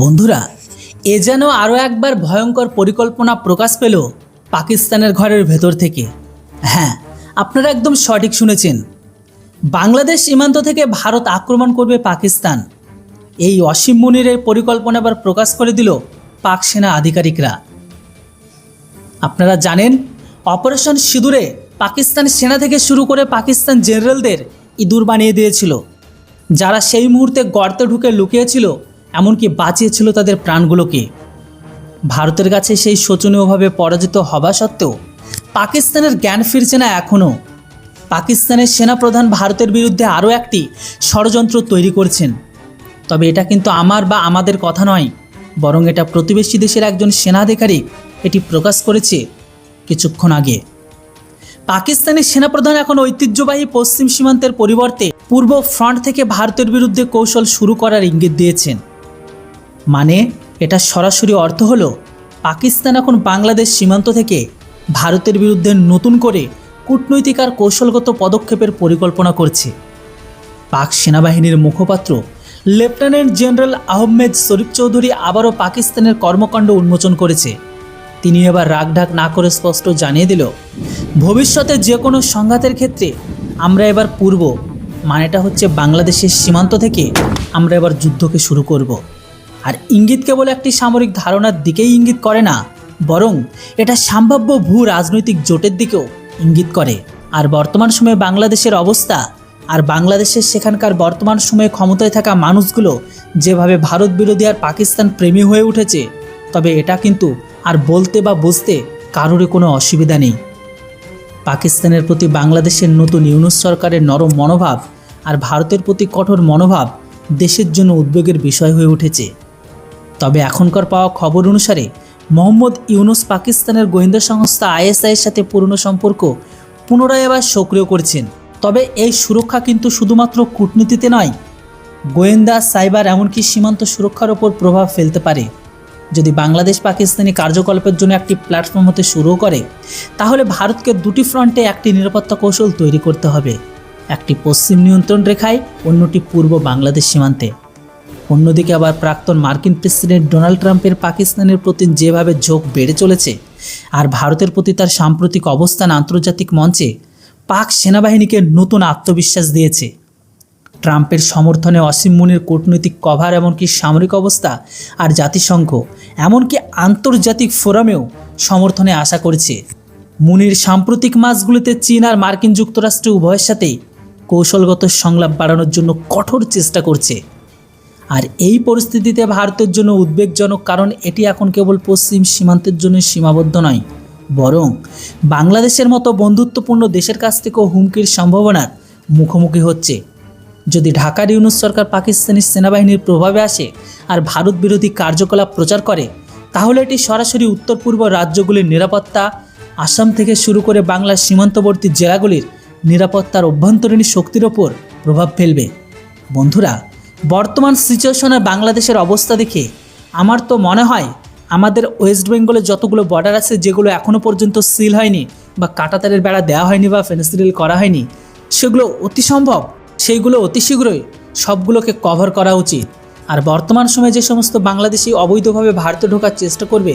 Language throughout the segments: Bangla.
বন্ধুরা, এ যেন আরও একবার ভয়ঙ্কর পরিকল্পনা প্রকাশ পেল পাকিস্তানের ঘরের ভেতর থেকে। হ্যাঁ আপনারা একদম সঠিক শুনেছেন। বাংলাদেশ সীমান্ত থেকে ভারত আক্রমণ করবে পাকিস্তান। এই অসীম মুনিরের পরিকল্পনা এবার প্রকাশ করে দিল পাক সেনা আধিকারিকরা। আপনারা জানেন, অপারেশন সিঁদুরে পাকিস্তান সেনা থেকে শুরু করে পাকিস্তান জেনারেলদের ইঁদুর বানিয়ে দিয়েছিল। যারা সেই মুহূর্তে গর্তে ঢুকে লুকিয়েছিল এমনকি বাঁচিয়েছিল তাদের প্রাণগুলোকে। ভারতের কাছে সেই শোচনীয়ভাবে পরাজিত হওয়া সত্ত্বেও পাকিস্তানের জ্ঞান ফিরছে না এখনও পাকিস্তানের সেনাপ্রধান ভারতের বিরুদ্ধে আরও একটি ষড়যন্ত্র তৈরি করছেন। তবে এটা কিন্তু আমার বা আমাদের কথা নয়, বরং এটা প্রতিবেশী দেশের একজন সেনাধিকারী এটি প্রকাশ করেছে কিছুক্ষণ আগে। পাকিস্তানের সেনাপ্রধান এখন ঐতিহ্যবাহী পশ্চিম সীমান্তের পরিবর্তে পূর্ব ফ্রন্ট থেকে ভারতের বিরুদ্ধে কৌশল শুরু করার ইঙ্গিত দিয়েছেন। মানে এটা সরাসরি অর্থ হলো, পাকিস্তান এখন বাংলাদেশ সীমান্ত থেকে ভারতের বিরুদ্ধে নতুন করে কূটনৈতিক আর কৌশলগত পদক্ষেপের পরিকল্পনা করছে। পাক সেনাবাহিনীর মুখপাত্র লেফটেন্যান্ট জেনারেল আহমেদ শরীফ চৌধুরী আবারও পাকিস্তানের কর্মকাণ্ড উন্মোচন করেছে। তিনি এবার রাগঢাক না করে স্পষ্ট জানিয়ে দিল, ভবিষ্যতে যে কোনো সংঘাতের ক্ষেত্রে আমরা এবার পূর্ব, মানেটা হচ্ছে বাংলাদেশের সীমান্ত থেকে আমরা এবার যুদ্ধকে শুরু করব। আর ইঙ্গিত কেবল একটি সামরিক ধারণার দিকেই ইঙ্গিত করে না, বরং এটা সম্ভাব্য ভূ রাজনৈতিক জোটের দিকেও ইঙ্গিত করে। আর বর্তমান সময়ে বাংলাদেশের অবস্থা আর বাংলাদেশের সেখানকার বর্তমান সময়ে ক্ষমতায় থাকা মানুষগুলো যেভাবে ভারত বিরোধী আর পাকিস্তান প্রেমী হয়ে উঠেছে, তবে এটা কিন্তু আর বলতে বা বুঝতে কারোরই কোনো অসুবিধা নেই। পাকিস্তানের প্রতি বাংলাদেশের নতুন ইউনুস সরকারের নরম মনোভাব আর ভারতের প্রতি কঠোর মনোভাব দেশের জন্য উদ্বেগের বিষয় হয়ে উঠেছে। তবে এখনকার পাওয়া খবর অনুসারে মোহাম্মদ ইউনুস পাকিস্তানের গোয়েন্দা সংস্থা আইএসআইয়ের সাথে পুরনো সম্পর্ক পুনরায় আবার সক্রিয় করছেন। তবে এই সুরক্ষা কিন্তু শুধুমাত্র কূটনীতিতে নয়, গোয়েন্দা, সাইবার এমনকি সীমান্ত সুরক্ষার ওপর প্রভাব ফেলতে পারে। যদি বাংলাদেশ পাকিস্তানি কার্যকলাপের জন্য একটি প্ল্যাটফর্ম হতে শুরু করে, তাহলে ভারতকে দুটি ফ্রন্টে একটি নিরাপত্তা কৌশল তৈরি করতে হবে। একটি পশ্চিম নিয়ন্ত্রণ রেখায়, অন্যটি পূর্ব বাংলাদেশ সীমান্তে। অন্যদিকে আবার প্রাক্তন মার্কিন প্রেসিডেন্ট ডোনাল্ড ট্রাম্পের পাকিস্তানের প্রতি যেভাবে ঝোঁক বেড়ে চলেছে, আর ভারতের প্রতি তার সাম্প্রতিক অবস্থান আন্তর্জাতিক মঞ্চে পাক সেনাবাহিনীকে নতুন আত্মবিশ্বাস দিয়েছে। ট্রাম্পের সমর্থনে অসীম মুনির কূটনৈতিক কভার এমনকি সামরিক অবস্থা আর জাতিসংঘ, এমনকি আন্তর্জাতিক ফোরামেও সমর্থনে আশা করছে। মুনির সাম্প্রতিক মাসগুলিতে চীন আর মার্কিন যুক্তরাষ্ট্র উভয়ের সাথেই কৌশলগত সংলাপ বাড়ানোর জন্য কঠোর চেষ্টা করছে। আর এই পরিস্থিতিতে ভারতের জন্য উদ্বেগজনক কারণ এটি এখন কেবল পশ্চিম সীমান্তের জন্য সীমাবদ্ধ নয়, বরং বাংলাদেশের মতো বন্ধুত্বপূর্ণ দেশের কাছ থেকেও হুমকির সম্ভাবনার মুখোমুখি হচ্ছে। যদি ঢাকার ইউনুস সরকার পাকিস্তানি সেনাবাহিনীর প্রভাবে আসে আর ভারত বিরোধী কার্যকলাপ প্রচার করে, তাহলে এটি সরাসরি উত্তর পূর্ব রাজ্যগুলির নিরাপত্তা, আসাম থেকে শুরু করে বাংলার সীমান্তবর্তী জেলাগুলির নিরাপত্তার অভ্যন্তরীণ শক্তির ওপর প্রভাব ফেলবে। বন্ধুরা বর্তমান সিচুয়েশনে বাংলাদেশের অবস্থা দেখে আমার তো মনে হয় আমাদের ওয়েস্ট বেঙ্গলের যতগুলো বর্ডার আছে, যেগুলো এখনও পর্যন্ত সিল হয়নি বা কাটাতারের বেড়া দেওয়া হয়নি বা ফেন্সিল করা হয়নি, সেগুলো অতি সম্ভব। সেইগুলো অতি শীঘ্রই সবগুলোকে কভার করা উচিত। আর বর্তমান সময়ে যে সমস্ত বাংলাদেশি অবৈধভাবে ভারতে ঢোকার চেষ্টা করবে,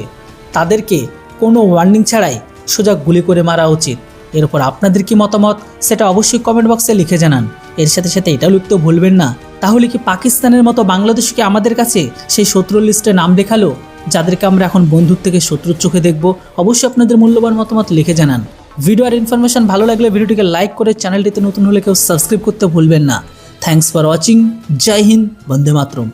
তাদেরকে কোনো ওয়ার্নিং ছাড়াই সোজা গুলি করে মারা উচিত। এর উপর আপনাদের কি মতামত, সেটা অবশ্যই কমেন্ট বক্সে লিখে জানান। এর সাথে সাথে এটাও লিখতেও ভুলবেন না। তাহলে কি পাকিস্তানের মতো বাংলাদেশকে আমাদের কাছে সেই শত্রুর লিস্টে নাম দেখাল? যাদেরকে আমরা এখন বন্ধুর থেকে শত্রুর চোখে দেখব, অবশ্যই আপনাদের মূল্যবান মতামত লিখে জানান। ভিডিও আর ইনফরমেশন ভালো লাগলে ভিডিওটিকে লাইক করে চ্যানেলটিতে নতুন হলে কেউ সাবস্ক্রাইব করতে ভুলবেন না। Thanks for watching Jai Hind Vande Mataram